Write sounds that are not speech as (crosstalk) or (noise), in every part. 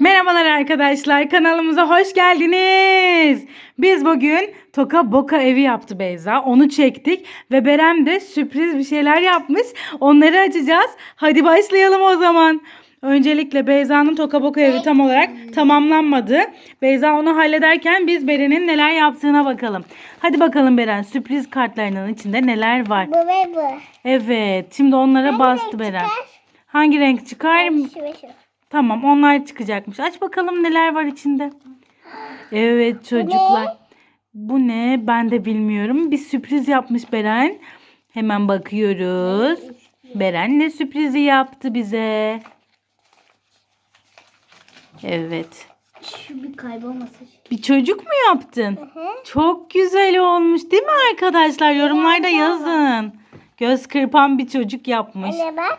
Merhabalar arkadaşlar kanalımıza hoş geldiniz. Biz bugün Toka Boka evi yaptı Beyza. Onu çektik ve Berem de sürpriz bir şeyler yapmış. Onları açacağız. Hadi başlayalım o zaman. Öncelikle Beyza'nın Toka Boka evi tam olarak tamamlanmadı. Beyza onu hallederken biz Beren'in neler yaptığına bakalım. Hadi bakalım Beren sürpriz kartlarının içinde neler var. Bu ve bu. Evet şimdi onlara bastı Beren. çıkar? Hangi renk çıkar? Şu ve şu. Tamam onlar çıkacakmış. Aç bakalım neler var içinde. Evet çocuklar. Bu ne? Ben de bilmiyorum. Bir sürpriz yapmış Beren. Hemen bakıyoruz. Beren ne sürprizi yaptı bize? Evet. Şu bir kaybolmasın. Bir çocuk mu yaptın? hı. Çok güzel olmuş değil mi arkadaşlar? Yorumlarda yazın. Göz kırpan bir çocuk yapmış. Anne bak.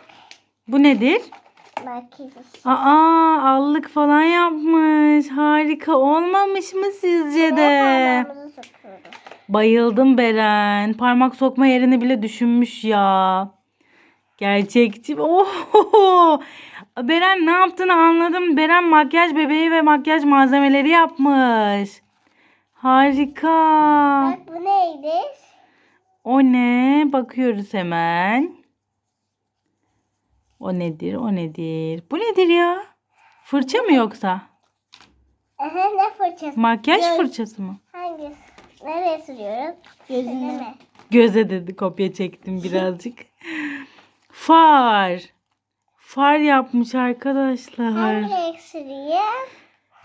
Bu nedir? Bak. Aa allık falan yapmış. Harika olmamış mı sizce de? Bayıldım Beren. Parmak sokma yerini bile düşünmüş ya. Gerçekçi. Oh! Beren ne yaptığını anladım. Beren makyaj bebeği ve makyaj malzemeleri yapmış. Harika. Bak bu neydi? O ne? Bakıyoruz hemen. O nedir? O nedir? Bu nedir ya? Fırça mı yoksa? Aha ne fırçası? Makyaj Göz. fırçası mı? Hangisi? Nereye sürüyoruz? Gözüne mi? Göze dedi kopya çektim birazcık. (laughs) Far. Far yapmış arkadaşlar. Hangi renk sürüyor?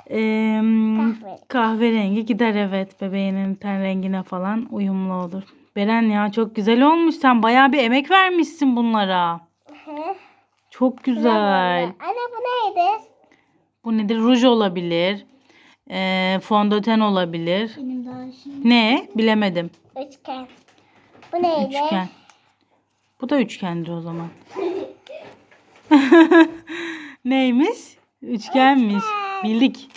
Ee, Kahverengi. kahverengi gider evet. Bebeğinin ten rengine falan uyumlu olur. Beren ya çok güzel olmuş. Sen bayağı bir emek vermişsin bunlara. Çok güzel. Anne bu neydi? Bu nedir? Ruj olabilir. Ee, fondöten olabilir. Benim daha şimdi. Ne? Bilemedim. Üçgen. Bu neydi? Üçgen. Bu da üçgendir o zaman. (laughs) Neymiş? Üçgenmiş. Bildik.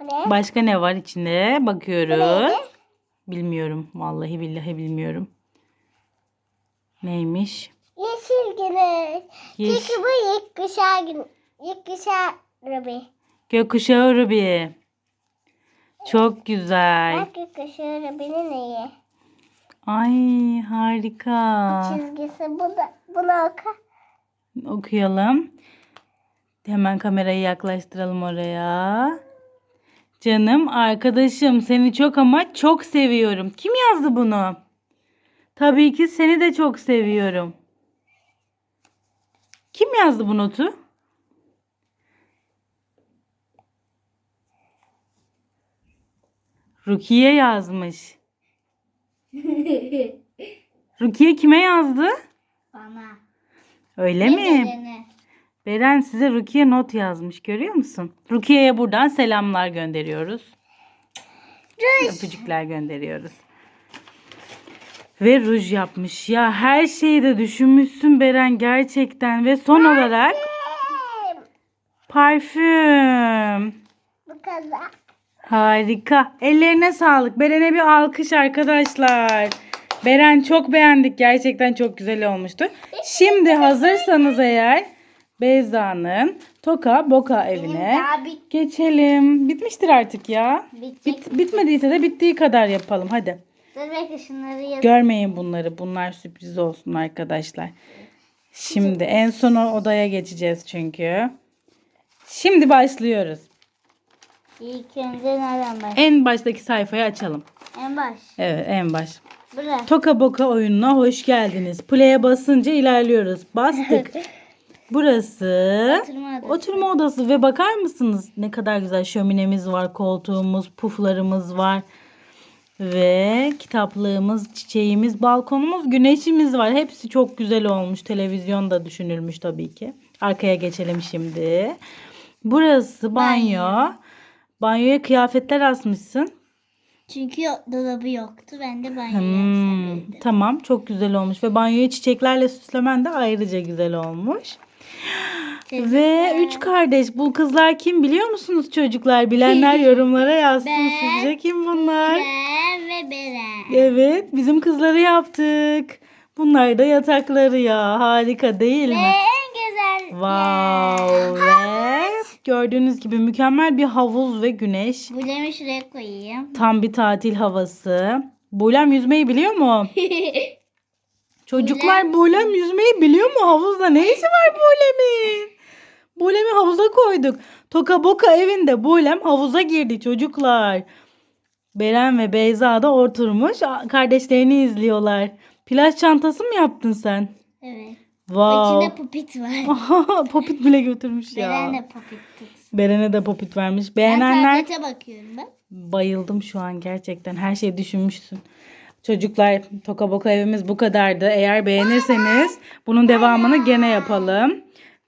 Bu ne? Başka ne var içinde? Bakıyoruz. Bilmiyorum. Vallahi billahi bilmiyorum. Neymiş? Güneş. Yeş- Çünkü bu ilk kuşağı gün. İlk kuşağı Ruby. Gökkuşağı Ruby. Çok güzel. Bak ilk kuşağı Ruby'nin iyi. Ay harika. Çizgisi bu da. Bunu oku. Okuyalım. Hemen kamerayı yaklaştıralım oraya. Canım arkadaşım seni çok ama çok seviyorum. Kim yazdı bunu? Tabii ki seni de çok seviyorum. Kim yazdı bu notu? Rukiye yazmış. (laughs) Rukiye kime yazdı? Bana. Öyle mi? Beren size Rukiye not yazmış görüyor musun? Rukiye'ye buradan selamlar gönderiyoruz. Ruj. Öpücükler gönderiyoruz. Ve ruj yapmış. Ya her şeyi de düşünmüşsün Beren gerçekten. Ve son olarak parfüm. Bu kadar. Harika. Ellerine sağlık. Beren'e bir alkış arkadaşlar. Beren çok beğendik. Gerçekten çok güzel olmuştu. Şimdi hazırsanız eğer Beyza'nın Toka Boka evine bit geçelim. Bitmiştir artık ya. Bit, bitmediyse de bittiği kadar yapalım. Hadi. Dur bekle şunları yaz. Görmeyin bunları. Bunlar sürpriz olsun arkadaşlar. Şimdi en son o odaya geçeceğiz çünkü. Şimdi başlıyoruz. İlk önce nereden baş? En baştaki sayfayı açalım. En baş. Evet en baş. Burası. Toka Boka oyununa hoş geldiniz. Play'e basınca ilerliyoruz. Bastık. Burası Oturma odası. oturma odası ve bakar mısınız ne kadar güzel şöminemiz var, koltuğumuz, puflarımız var. Ve kitaplığımız, çiçeğimiz, balkonumuz, güneşimiz var. Hepsi çok güzel olmuş. Televizyon da düşünülmüş tabii ki. Arkaya geçelim şimdi. Burası banyo. Banyoya kıyafetler asmışsın. Çünkü dolabı yoktu. Ben de banyo Hmm, tamam çok güzel olmuş ve banyoyu çiçeklerle süslemen de ayrıca güzel olmuş. Ve üç kardeş bu kızlar kim biliyor musunuz çocuklar? Bilenler yorumlara yazsın Ben, sizce kim bunlar? Ben ve Beren. Evet bizim kızları yaptık. Bunlar da yatakları ya harika değil Ve mi? en güzel Wow ve Gördüğünüz gibi mükemmel bir havuz ve güneş. Bulemi şuraya koyayım. Tam bir tatil havası. Bulem yüzmeyi biliyor mu? (laughs) Çocuklar Bulem yüzmeyi biliyor mu? Havuzda ne işi var Bulem'in? Bulem'i havuza koyduk. Toka Boka evinde Bulem havuza girdi çocuklar. Beren ve Beyza da oturmuş kardeşlerini izliyorlar. Plaj çantası mı yaptın sen? evet. Wow. İçinde popit var. (laughs) popit bile götürmüş ya. Beren de popit tutsun. Beren'e de popit vermiş. Ben Beğenenler tablete bakıyorum ben. bayıldım şu an gerçekten. Her şeyi düşünmüşsün. Çocuklar Toka Boka evimiz bu kadardı. Eğer beğenirseniz bunun devamını gene yapalım.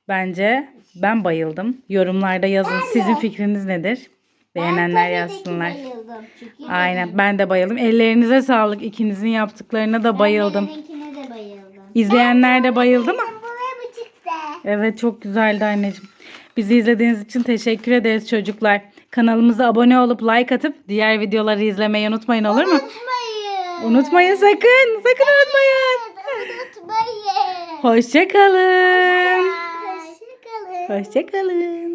Bence ben bayıldım. Yorumlarda yazın. Sizin fikriniz nedir? Beğenenler yazsınlar. Aynen ben de bayıldım. Ellerinize sağlık. İkinizin yaptıklarına da bayıldım. Benimkine de bayıldım. İzleyenler de bayıldı mı? Evet çok güzeldi anneciğim. Bizi izlediğiniz için teşekkür ederiz çocuklar. Kanalımıza abone olup like atıp diğer videoları izlemeyi unutmayın olur mu? Unutmayın. Unutmayın sakın. Sakın unutmayın. Unutmayın. Hoşçakalın. Hoşçakalın. Hoşçakalın.